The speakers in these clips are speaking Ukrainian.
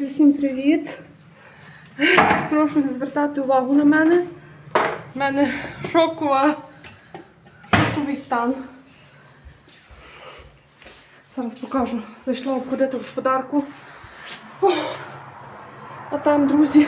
Всім привіт! Прошу звертати увагу на мене. У мене шокова, шоковий стан. Зараз покажу. Зайшла обходити господарку. Ох. А там, друзі,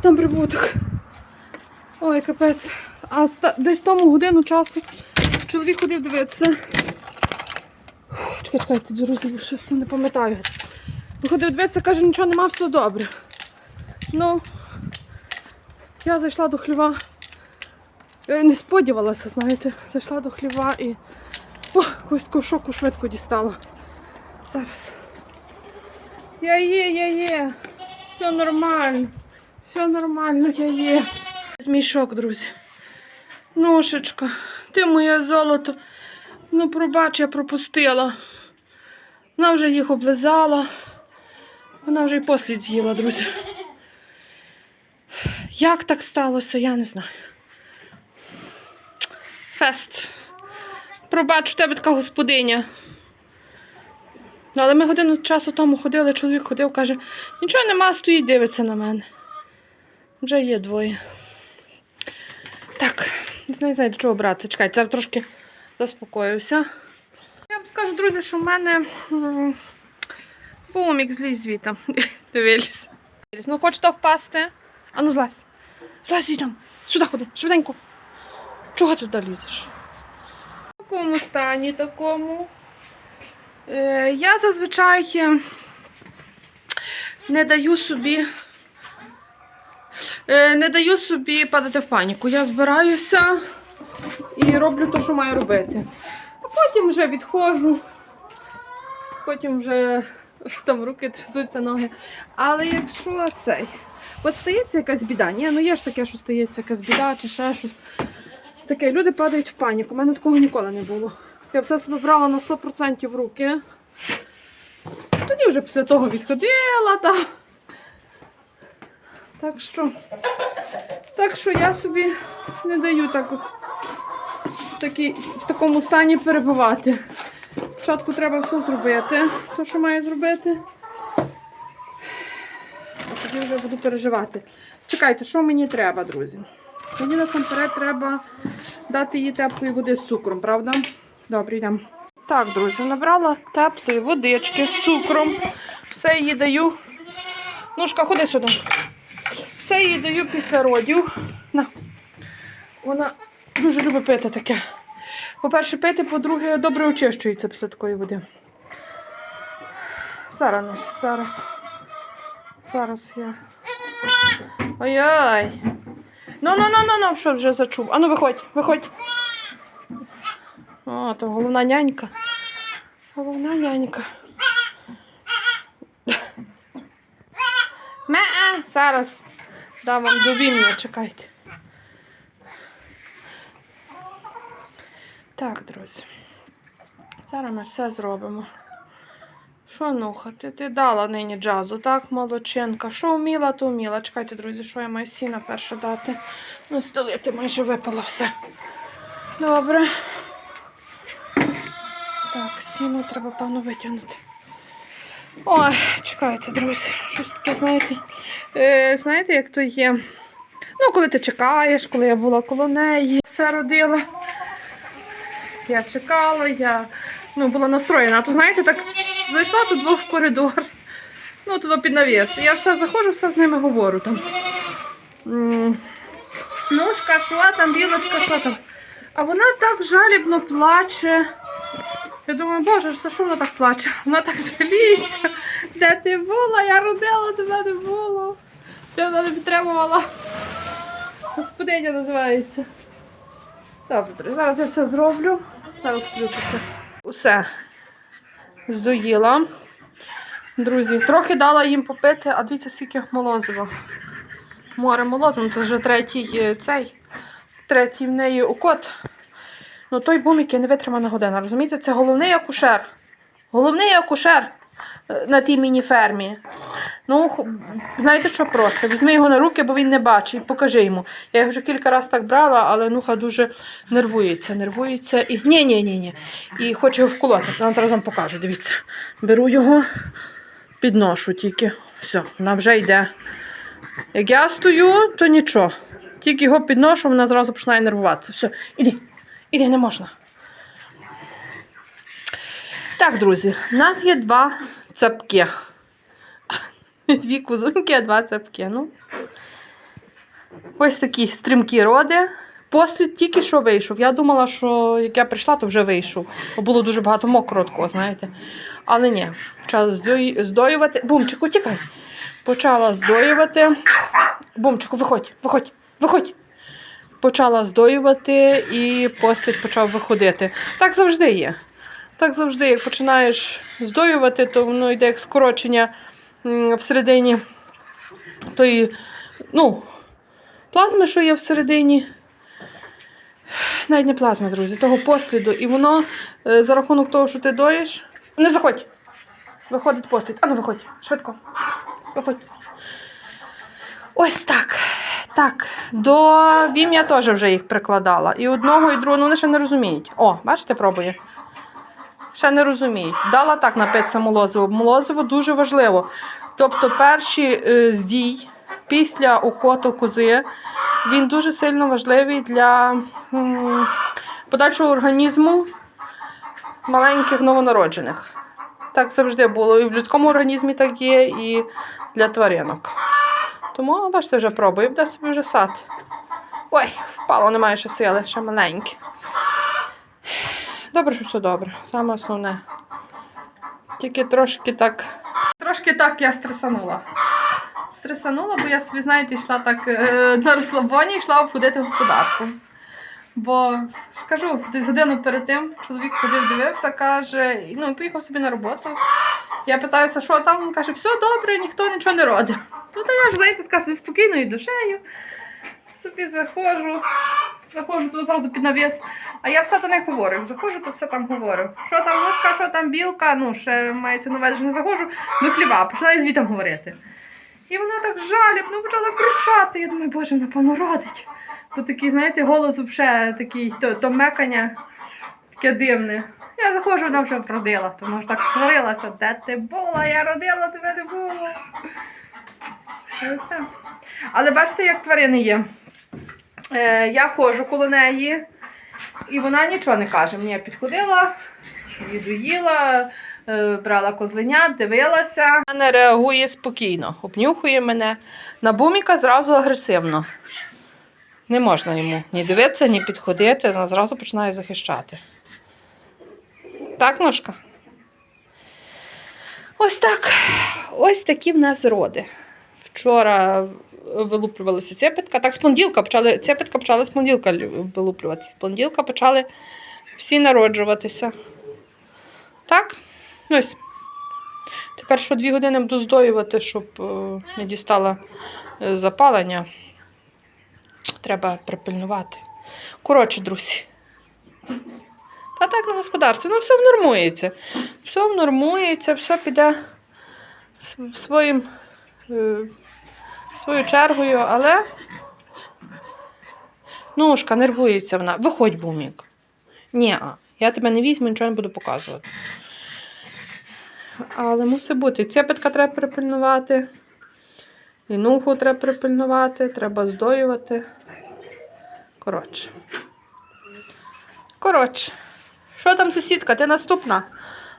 там прибуток. Ой, капець. А десь тому годину часу чоловік ходив дивитися. Фух, Чекай, чекайте, друзі, щось не пам'ятаю. Виходив дивитися, каже, нічого нема, все добре. Ну, я зайшла до хліва. е, Не сподівалася, знаєте. Зайшла до хліва і о, такого шоку швидко дістала. Зараз. Я є, я є. Все нормально. Все нормально, я є. Мій шок, друзі. Ношечка, ти моє золото. Ну, пробач, я пропустила. Вона вже їх облизала. Вона вже й послід з'їла, друзі. Як так сталося, я не знаю. Фест. Пробач, у тебе така господиня. Ну, але ми годину часу тому ходили, чоловік ходив, каже, нічого нема, стоїть, дивиться на мене. Вже є двоє. Так, не знаю, до чого братися. Чекайте, зараз трошки заспокоюся. Я вам скажу, друзі, що в мене бумік злізь звітом. Дивились. Ну, хочете впасти? А ну злазь. Злазь звітом. Сюди ходи, швиденько. Чого туди лізеш? В такому стані такому. Е, я зазвичай е, не даю собі. Е, не даю собі падати в паніку. Я збираюся і роблю те, що маю робити. А потім вже відходжу, потім вже там руки трясуться ноги. Але якщо цей, от стається якась біда, ні, ну є ж таке, що стається якась біда чи ще щось. Таке, люди падають в паніку. У мене такого ніколи не було. Я все себе брала на 100% в руки. Тоді вже після того відходила. Та... Так що, так що я собі не даю так, в, такій, в такому стані перебувати. Спочатку треба все зробити, то, що маю зробити. А тоді вже буду переживати. Чекайте, що мені треба, друзі? Мені насамперед треба дати їй теплої води з цукром, правда? Добре, йдемо. Так, друзі, набрала теплої водички з цукром. Все їй даю. Нушка, ходи сюди. Все їй даю після родів. На. Вона дуже любить пити таке. По-перше, пити, по-друге, добре очищується після такої води. Зараз, зараз. Зараз я. Ой-ой. Ну, ну, ну, ну, ну, що вже зачув. Ану, виходь, виходь. О, то головна нянька. Головна нянька. Ме, зараз. Дам вам довільня, чекайте. Так, друзі. Зараз ми все зробимо. Що нухати? Ти дала нині джазу, так, молодчинка. Що вміла, то вміла. Чекайте, друзі, що я маю сіна перше дати. Ну, стелити майже випало все. Добре. Так, сіно треба, певно, витягнути. Ой, чекайте, друзі, щось таке, знаєте. Е, знаєте, як то є? Ну, коли ти чекаєш, коли я була коло неї, все родила. Я чекала, я ну, була настроєна. А то, знаєте, так зайшла тут двох в коридор. Ну, туди під навіс. Я все заходжу, все з ними говорю там. Ножка, що там, білочка, що там. А вона так жалібно плаче. Я думаю, боже, за що вона так плаче? Вона так жаліється. Де ти була? Я родила, тебе не було. Я вона не підтримувала. Господиня називається. Добре, зараз я все зроблю. Зараз включуся. Усе здоїла. Друзі, трохи дала їм попити, а дивіться, скільки молозива. Море молозива, ну це вже третій е, цей, третій в неї укот. Ну той бум, я не витримана година. Розумієте, це головний акушер. Головний акушер на тій міні-фермі. Ну, знаєте, що просто? Візьми його на руки, бо він не бачить. Покажи йому. Я його вже кілька разів так брала, але нуха дуже нервується. Нервується і. Ні, ні, ні, ні. І хоче його вколоти. Я вам зараз вам покажу. Дивіться. Беру його. підношу тільки. Все, вона вже йде. Як я стою, то нічого. Тільки його підношу, вона зразу починає нервуватися. Все, іди, іди, не можна. Так, друзі, в нас є два цапки. Дві кузуньки, а два цапки. Ну. Ось такі стрімкі роди. Послід тільки що вийшов. Я думала, що як я прийшла, то вже вийшов. Бо було дуже багато мокрого, такого, знаєте. Але ні, почала здоювати. Бумчику, тікай. Почала здоювати. Бумчику, виходь, виходь, виходь. Почала здоювати і послід почав виходити. Так завжди є. Так завжди, як починаєш здоювати, то воно йде як скорочення всередині тої, ну, плазми, що є всередині. Навіть не плазма, друзі, того посліду. І воно е, за рахунок того, що ти доїш. Не заходь! Виходить послід. Ану, виходь, швидко. Виходь. Ось так. Так, до Вім я теж вже їх прикладала. І одного, і другого, ну вони ще не розуміють. О, бачите, пробує. Ще не розуміють. Дала так напитися молозиво. Молозиво дуже важливо. Тобто перший е, здій після укоту кози, він дуже сильно важливий для подальшого організму маленьких новонароджених. Так завжди було. І в людському організмі так є, і для тваринок. Тому, бачите, вже пробую, буде собі вже сад. Ой, впало, немає ще сили, ще маленьке. Добре, що все добре. Саме основне. Тільки трошки так. Трошки так я стресанула. Стресанула, бо я собі, знаєте, йшла так е, на розслабоні, йшла обходити господарку. Бо кажу, десь годину перед тим чоловік ходив, дивився, каже, ну, поїхав собі на роботу. Я питаюся, що там? Він каже, все добре, ніхто нічого не родить. Ну, то я ж, знаєте, така зі спокійною душею. Собі заходжу, заходжу то зразу під навіс. А я все то не говорю. Заходжу, то все там говорю. Що там мушка, що там білка, ну ще мається на увазі, не заходжу до хліба, починаю звітом говорити. І вона так жалібно почала кричати. Я думаю, боже, напевно, родить. Бо такий, знаєте, голос взагалі такий, то, то мекання таке дивне. Я заходжу, вона вже родила, то вона ж так сварилася, де ти була, я родила, тебе не було. І все. Але бачите, як тварини є. Е, я ходжу коло неї, і вона нічого не каже. Мені я підходила, її доїла, е, брала козленят, дивилася. Вона реагує спокійно, обнюхує мене. На буміка зразу агресивно. Не можна йому ні дивитися, ні підходити, вона зразу починає захищати. Так, ножка? Ось так. Ось такі в нас роди. Вчора вилуплювалася цепітка. Так, з понеділка почали, цепітка почала з понеділка вилуплюватися. З понеділка почали всі народжуватися. Так? Ось. Тепер що дві години буду здоювати, щоб е, не дістала е, запалення. Треба припильнувати. Коротше, друзі. Та так на господарстві. Ну, все внормується. Все внормується, все піде св- своїм, своєю чергою, але ножка нервується вона. Виходь, бумік. Ні, я тебе не візьму, нічого не буду показувати. Але мусить бути. Цепетка треба припильнувати. І нуху треба припильнувати, треба здоювати. Коротше. Коротше. Що там, сусідка? Ти наступна?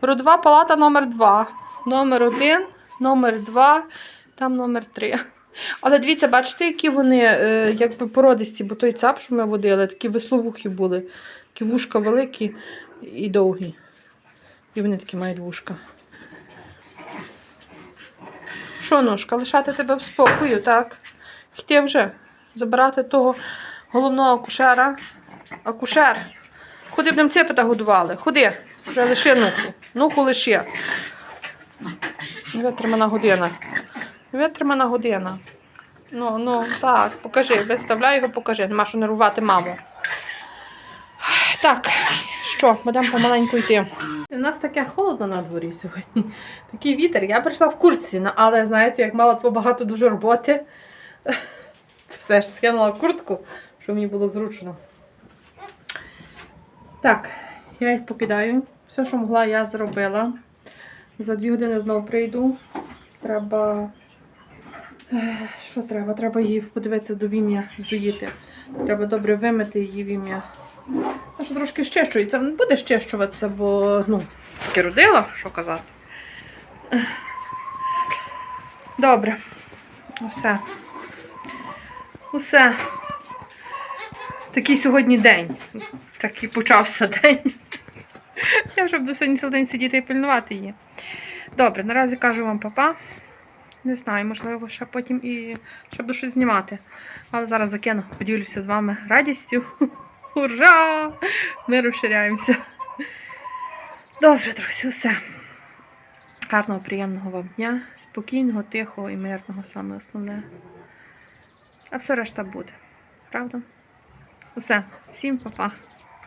Родова палата номер 2. Номер 1, номер 2, там номер 3. Але дивіться, бачите, які вони е, якби породисті, бо той цап, що ми водили, такі весловухи були. Такі вушка великі і довгі. І вони такі мають вушка. Що, ножка, лишати тебе в спокою, так? Йти вже. Забирати того головного акушера. Акушер. Ходи б нам цепета годували. Ходи. Вже лиши нуху. Нуху лиши. Витримана година. Витримана година. Ну, ну, так, покажи, виставляй його, покажи. Нема що нервувати маму. Так, що, будемо помаленьку йти. У нас таке холодно на дворі сьогодні. Такий вітер. Я прийшла в куртці, ну, але знаєте, як мала багато дуже роботи, все ж скинула куртку, щоб мені було зручно. Так, я їх покидаю. Все, що могла, я зробила. За дві години знову прийду. Треба. Що треба? Треба її подивитися до вім'я здоїти. Треба добре вимити її вім'я. Що трошки щещується. Не буде щещуватися, бо ну, таки родила, що казати. Добре. Усе. Усе. Такий сьогодні день. Такий почався день. Я вже буду сьогодні цілий день сидіти і пильнувати її. Добре, наразі кажу вам папа. Не знаю, можливо, ще потім і ще буду щось знімати. Але зараз закину, поділюся з вами радістю. Ура! Ми розширяємося. Добре, друзі, все. Гарного, приємного вам дня, спокійного, тихого і мирного, саме основне. А все решта буде. Правда? Усе, всім па-па.